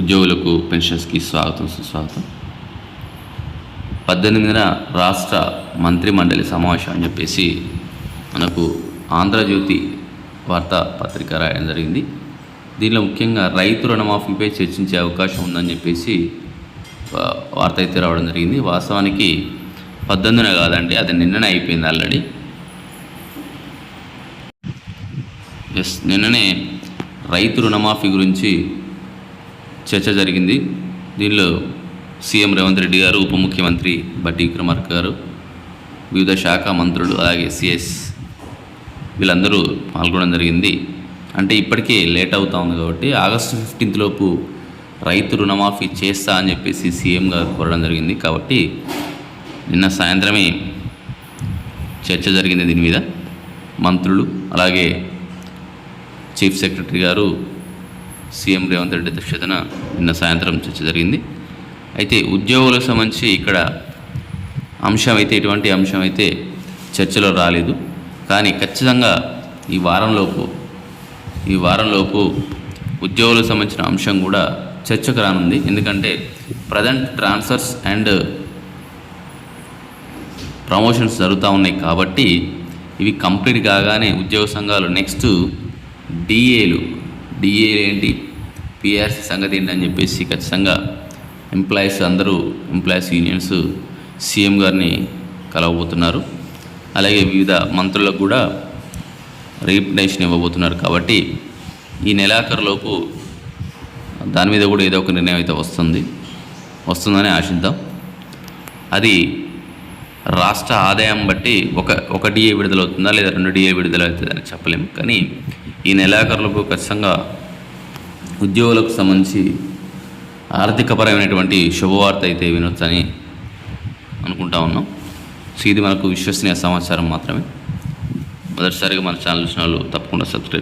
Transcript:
ఉద్యోగులకు పెన్షన్స్కి స్వాగతం సుస్వాగతం. పద్దెనిమిదిన రాష్ట్ర మంత్రి మండలి సమావేశం అని చెప్పేసి మనకు ఆంధ్రజ్యోతి వార్తా పత్రిక రాయడం జరిగింది. దీనిలో ముఖ్యంగా రైతు రుణమాఫీపై చర్చించే అవకాశం ఉందని చెప్పేసి వార్త అయితే రావడం జరిగింది. వాస్తవానికి పద్దెనిమిదిన కాదండి అది నిన్ననే అయిపోయింది ఆల్రెడీ. ఎస్ నిన్ననే రైతు రుణమాఫీ గురించి చర్చ జరిగింది. దీనిలో సీఎం రేవంత్ రెడ్డి గారు ఉప ముఖ్యమంత్రి బట్టి విక్రమార్క గారు వివిధ శాఖ మంత్రులు అలాగే సిఎస్ వీళ్ళందరూ పాల్గొనడం జరిగింది. అంటే ఇప్పటికే లేట్ అవుతా ఉంది కాబట్టి ఆగస్టు ఫిఫ్టీన్త్ లోపు రైతు రుణమాఫీ చేస్తా అని చెప్పేసి సీఎం గారు కోరడం జరిగింది. కాబట్టి నిన్న సాయంత్రమే చర్చ జరిగింది దీని మీద. మంత్రులు అలాగే చీఫ్ సెక్రటరీ గారు సీఎం రేవంత్ రెడ్డి అధ్యక్షతన నిన్న సాయంత్రం చర్చ జరిగింది. అయితే ఉద్యోగులకు సంబంధించి ఇక్కడ అంశం అయితే ఎటువంటి అంశం అయితే చర్చలో రాలేదు. కానీ ఖచ్చితంగా ఈ వారంలోపు ఈ వారంలోపు ఉద్యోగులకు సంబంధించిన అంశం కూడా చర్చకు రానుంది. ఎందుకంటే ప్రజెంట్ ట్రాన్స్ఫర్స్ అండ్ ప్రమోషన్స్ జరుగుతూ ఉన్నాయి కాబట్టి ఇవి కంప్లీట్ కాగానే ఉద్యోగ సంఘాలు నెక్స్ట్ డిఏలు డిఏలు ఏంటి? పిఆర్సీ సంగతి ఏంటి అని చెప్పేసి ఖచ్చితంగా ఎంప్లాయీస్ అందరూ ఎంప్లాయీస్ యూనియన్స్ సీఎం గారిని కలవబోతున్నారు. అలాగే వివిధ మంత్రులకు కూడా రీప్రజెంటేషన్ ఇవ్వబోతున్నారు కాబట్టి ఈ నెలాఖరులోపు దాని మీద కూడా ఏదో ఒక నిర్ణయం అయితే వస్తుంది. వస్తుందని ఆశిద్దాం. అది రాష్ట్ర ఆదాయం బట్టి ఒక ఒక డిఏ విడుదలవుతుందా లేదా రెండు డిఏ విడుదల అవుతుందని చెప్పలేము కానీ ఈ నెలాఖరులకు ఖచ్చితంగా ఉద్యోగులకు సంబంధించి ఆర్థికపరమైనటువంటి శుభవార్త అయితే వినొచ్చని అనుకుంటా ఉన్నాం. సో ఇది మనకు విశ్వసనీయ సమాచారం మాత్రమే. మొదటిసారిగా మన ఛానల్ చూసిన వాళ్ళు తప్పకుండా సబ్స్క్రైబ్